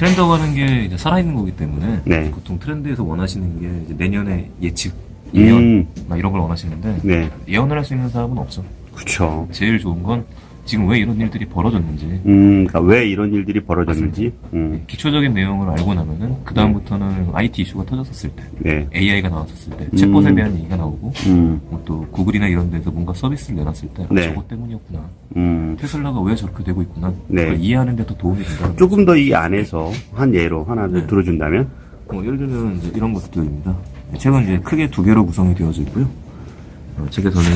트렌드라고 하는 게 이제 살아있는 거기 때문에 네. 보통 트렌드에서 원하시는 게 이제 내년에 예측, 예언 음, 막 이런 걸 원하시는데 네. 예언을 할 수 있는 사람은 없죠. 그쵸. 제일 좋은 건 지금 왜 이런 일들이 벌어졌는지 음, 그러니까 왜 이런 일들이 벌어졌는지. 음, 기초적인 내용을 알고 나면은 그 다음부터는 IT 이슈가 터졌었을 때 네. AI가 나왔었을 때 챗봇에 음. 대한 얘기가 나오고 음, 뭐또 구글이나 이런 데서 뭔가 서비스를 내놨을 때 아, 네. 저것 때문이었구나 음. 테슬라가 왜 저렇게 되고 있구나 네. 그걸 이해하는 데 더 도움이 된다 조금 더 이 안에서 한 예로 하나 더 네. 들어준다면? 뭐 예를 들면 이제 이런 것들입니다 책은 이제 크게 두 개로 구성이 되어져 있고요 어, 책에서는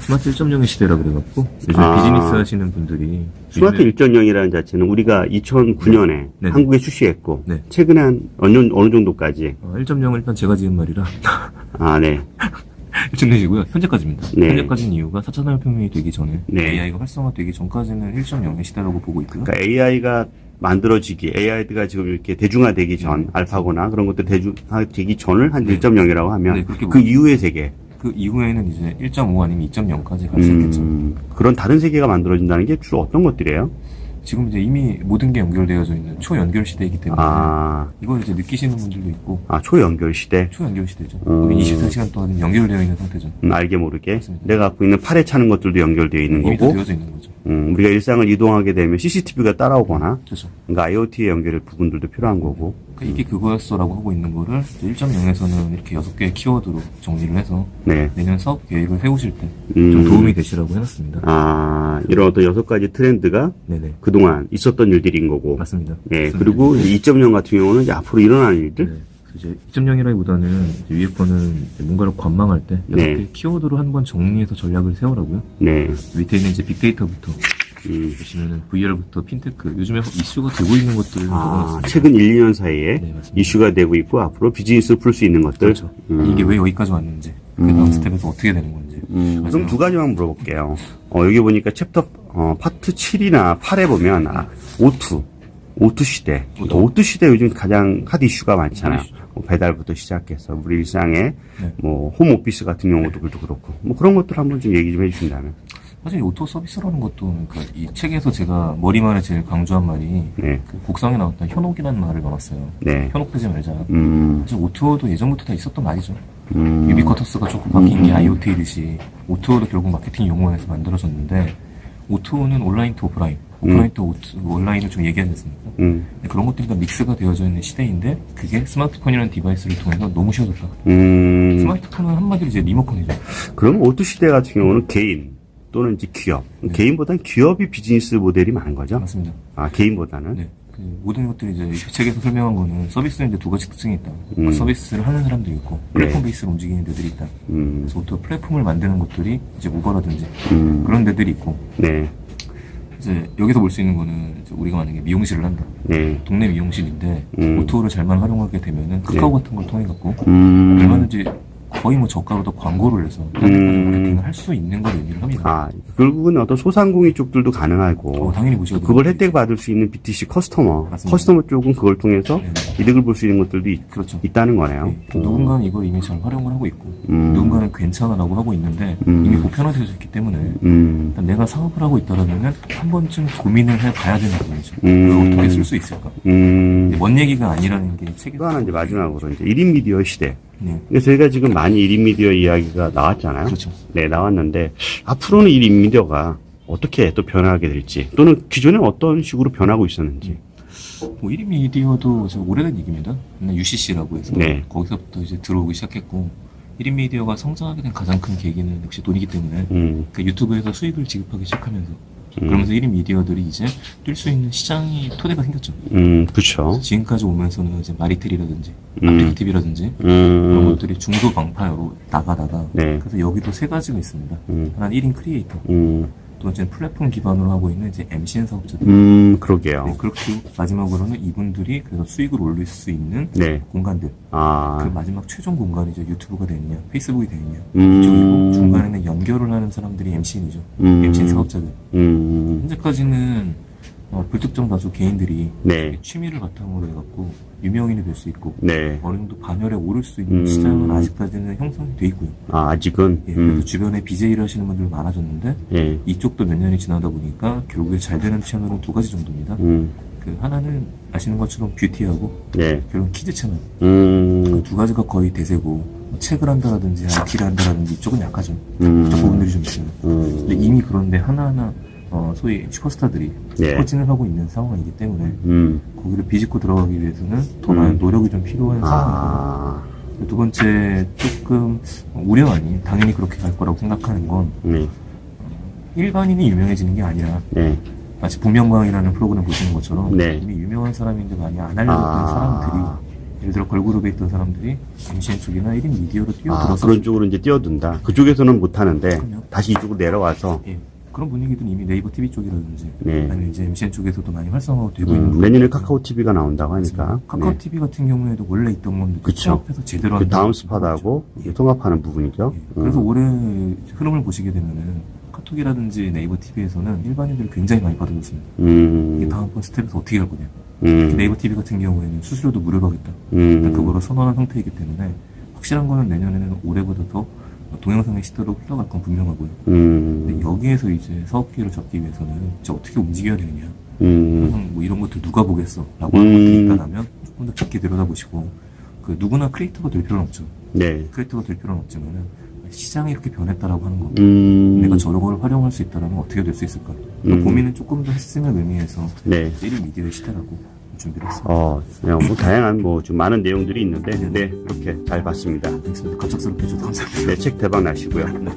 스마트 1.0의 시대라 그래갖고 요즘 아. 비즈니스 하시는 분들이 스마트 요즘에 1.0이라는 자체는 우리가 2009년에 네. 한국에 출시했고, 네. 최근에 한 어느, 어느 정도까지? 어, 1.0은 일단 제가 지은 말이라 아, 네. 일정내시고요 현재까지입니다 네. 현재까지는 이유가 4차 산업혁명이 되기 전에 네. AI가 활성화되기 전까지는 1.0의 시대라고 보고 있고요 그러니까 AI가 만들어지기, AI가 지금 이렇게 대중화되기 전, 알파고나 그런 것들 대중화되기 전을 한 네. 1.0이라고 하면, 네, 그렇게 그 이후의 세계, 그 이후에는 이제 1.5 아니면 2.0까지 갈 수 있겠죠 음, 그런 다른 세계가 만들어진다는 게 주로 어떤 것들이에요? 지금 이제 이미 모든 게 연결되어져 있는 초연결 시대이기 때문에 아, 이걸 이제 느끼시는 분들도 있고 아, 초연결 시대. 초연결 시대죠. 음. 24시간 동안 연결되어 있는 상태죠. 음, 알게 모르게 맞습니다. 내가 갖고 있는 팔에 차는 것들도 연결되어 있는 거고 되어져 있는 거죠. 음, 우리가 일상을 이동하게 되면 CCTV가 따라오거나 그렇죠. 그러니까 IoT에 연결될 부분들도 필요한 거고 이게 그거였어라고 하고 있는 거를 1.0에서는 이렇게 여섯 개의 키워드로 정리를 해서 네. 내년 사업 계획을 세우실 때 좀 음. 도움이 되시라고 해놨습니다. 아 이런 어떤 여섯 가지 트렌드가 네네. 그동안 있었던 일들인 거고 맞습니다. 예 맞습니다. 그리고 2.0 같은 경우는 이제 앞으로 일어날 일들 네. 이제 2.0이라기보다는 위에 거는 이제 뭔가를 관망할 때 여섯 네. 개 키워드로 한 번 정리해서 전략을 세우라고요. 네 밑에 있는 이제 빅데이터부터 음. 보시면은 VR부터 핀테크 요즘에 이슈가 되고 있는 것들을 아. 최근 1, 2년 사이에 네. 이슈가 되고 있고 앞으로 비즈니스를 풀수 있는 것들 그렇죠. 음. 이게 왜 여기까지 왔는지 그 다음 스텝에서 어떻게 되는 건지 음, 그럼 두 가지만 물어볼게요. 어, 여기 보니까 챕터, 어, 파트 7이나 8에 보면, 아, O2. O2 시대. O2. O2 시대 요즘 가장 핫 이슈가 많잖아요. 뭐 배달부터 시작해서 우리 일상에, 네. 뭐, 홈오피스 같은 경우도 그렇고, 뭐 그런 것들 한번 좀 얘기 좀 해주신다면. 사실 이 오토 서비스라는 것도 그러니까 이 책에서 제가 머리말에 제일 강조한 말이 네. 그 곡성에 나왔던 현혹이라는 말을 넣었어요. 네. 현혹되지 말자. 음, 사실 오토도 예전부터 다 있었던 말이죠. 음, 유비쿼터스가 조금 바뀐 게 IoT이듯이 오토도 결국 마케팅 용어에서 만들어졌는데 오토는 온라인 투 오프라인, 오프라인 투 오토, 온라인을 좀 얘기하지 않습니까? 음, 그런 것들이 다 믹스가 되어져 있는 시대인데 그게 스마트폰이라는 디바이스를 통해서 너무 쉬워졌다. 음. 스마트폰은 한마디로 이제 리모컨이죠. 그럼 O2 시대 같은 경우는 개인 또는 이제 기업. 개인보다는 기업이 비즈니스 모델이 많은 거죠? 맞습니다. 아, 개인보다는? 네. 그 모든 것들이 이제 이 책에서 설명한 거는 서비스는 이제 두 가지 특징이 있다. 음. 그 서비스를 하는 사람도 있고 플랫폼 베이스로 움직이는 데들이 있다. 음, 그래서 또 플랫폼을 만드는 것들이 이제 우버라든지 음, 그런 데들이 있고 네, 이제 여기서 볼 수 있는 거는 이제 우리가 만약에 미용실을 한다. 네. 동네 미용실인데 음. 오토를 잘만 활용하게 되면은 카카오 같은 걸 통해 갖고 음, 얼마든지 거의 뭐 저가로도 광고를 해서 현대까지 마케팅을 할 수 있는 걸 의미를 합니다. 아, 결국은 어떤 소상공인 쪽들도 가능하고, 어, 당연히 보셔야 그걸 혜택 받을 수 있는 BTC 커스터머, 맞습니다. 커스터머 쪽은 그걸 통해서 네. 이득을 볼 수 있는 것들도 있, 그렇죠. 다는 거네요. 네. 누군가는 이걸 이미 잘 활용을 하고 있고 음. 누군가는 괜찮아라고 하고 있는데 음. 이미 보편화되어 있기 때문에 음, 내가 사업을 하고 있다라면은 한 번쯤 고민을 해봐야 되는 부분이죠. 음. 어떻게 쓸수 있을까? 음. 먼 얘기가 아니라는 게 책에서 또 하나 이제 마지막으로 이제 1인 미디어 시대. 네. 근데 저희가 지금 많이 1인 미디어 이야기가 나왔잖아요. 그렇죠. 네, 나왔는데, 앞으로는 1인 미디어 가 어떻게 또 변화하게 될지, 또는 기존에 어떤 식으로 변하고 있었는지. 뭐 1인 미디어도 저 오래된 얘기입니다. 옛날 UCC라고 해서 네. 거기서부터 이제 들어오기 시작했고 1인 미디어가 성장하게 된 가장 큰 계기는 역시 돈이기 때문에 음, 그 유튜브에서 수익을 지급하기 시작하면서 그러면서 1인 미디어들이 이제 뛸 수 있는 시장이 토대가 생겼죠. 음, 그쵸. 지금까지 오면서는 이제 마리텔이라든지 음. 아프리티비라든지 그런 음, 것들이 중소 방파로 나가다가 네. 그래서 여기도 세 가지가 있습니다. 음. 하나는 1인 크리에이터, 음, 두 번째는 플랫폼 기반으로 하고 있는 이제 MCN 사업자들. 음, 그러게요. 네, 그렇고 마지막으로는 이분들이 그래서 수익을 올릴 수 있는 네. 공간들. 그 아, 마지막 최종 공간이 이제 유튜브가 되느냐, 페이스북이 되느냐. 음. 이쪽이고 중간에는 연결을 하는 사람들이 MCN이죠. 음. MCN 사업자들. 음, 현재까지는 어, 불특정 다수 개인들이 네. 취미를 바탕으로 해갖고 유명인이 될 수 있고 네. 어느 정도 반열에 오를 수 있는 음. 시장은 아직까지는 형성이 돼 있고요. 아, 아직은, 예, 그래서 음, 주변에 BJ를 하시는 분들 많아졌는데 예, 이쪽도 몇 년이 지나다 보니까 결국에 잘 되는 채널은 두 가지 정도입니다. 음, 그그 하나는 아시는 것처럼 뷰티하고 네. 결국 키즈 채널 음, 그두 가지가 거의 대세고 뭐 책을 한다라든지 IT를 한다라든지 이쪽은 약하죠. 음. 그쪽 부분들이 좀 있어요. 음, 근데 이미 그런데 하나하나 어, 소위 슈퍼스타들이 네. 포진을 하고 있는 상황이기 때문에 음. 거기를 비집고 들어가기 위해서는 더 음. 많은 노력이 좀 필요한 상황이고 아, 두 번째 조금 우려 아닌 당연히 그렇게 갈 거라고 생각하는 건 네. 일반인이 유명해지는 게 아니라 네. 마치 복면가왕이라는 프로그램 보시는 것처럼 네. 이미 유명한 사람인데 많이 안 알려졌던 아. 사람들이 예를 들어 걸그룹에 있던 사람들이 MCN 쪽이나 1인 미디어로 아, 뛰어들어서 그런 쪽으로 이제 뛰어든다. 그쪽에서는 못하는데. 다시 이쪽으로 내려와서, 예, 그런 분위기들은 이미 네이버 TV 쪽이라든지 네. 아니면 이제 MCN 쪽에서도 많이 활성화가 되고 있는 음, 부분 내년에 카카오 TV가 나온다고 하니까. 카카오 네. TV 같은 경우에도 원래 있던 건데 그쵸. 제대로 그 다음. 스팟하고 통합하는 부분이죠. 예, 그래서 음. 올해 흐름을 보시게 되면은 카톡이라든지 네이버 TV에서는 일반인들이 굉장히 많이 받아줬습니다. 음, 이게 다음번 스텝에서 어떻게 갈 거냐. 음, 네이버 TV 같은 경우에는 수수료도 무료로 하겠다. 음, 그거로 선언한 상태이기 때문에 확실한 거는 내년에는 올해보다 더 동영상의 시대로 흘러갈 건 분명하고요. 근데 음, 여기에서 이제 사업 기회를 잡기 위해서는 진짜 어떻게 움직여야 되느냐. 음, 항상 뭐 이런 것들 누가 보겠어 라고 하는 음. 것들이 있다면 조금 더 깊게 들여다보시고 그 누구나 크리에이터가 될 필요는 없죠. 네. 크리에이터가 될 필요는 없지만은 시장이 이렇게 변했다라고 하는 거. 음, 내가 저런 걸 활용할 수 있다면 어떻게 될 수 있을까? 그 음. 고민은 조금 더 했으면 의미해서 네. 1인 미디어의 시대라고 준비를 했습니다. 어, 네, 뭐 다양한 뭐 좀 많은 내용들이 있는데, 네, 그렇게 잘 봤습니다. 알겠습니다. 갑작스럽게 감사합니다. 네, 책 대박 나시고요. 네.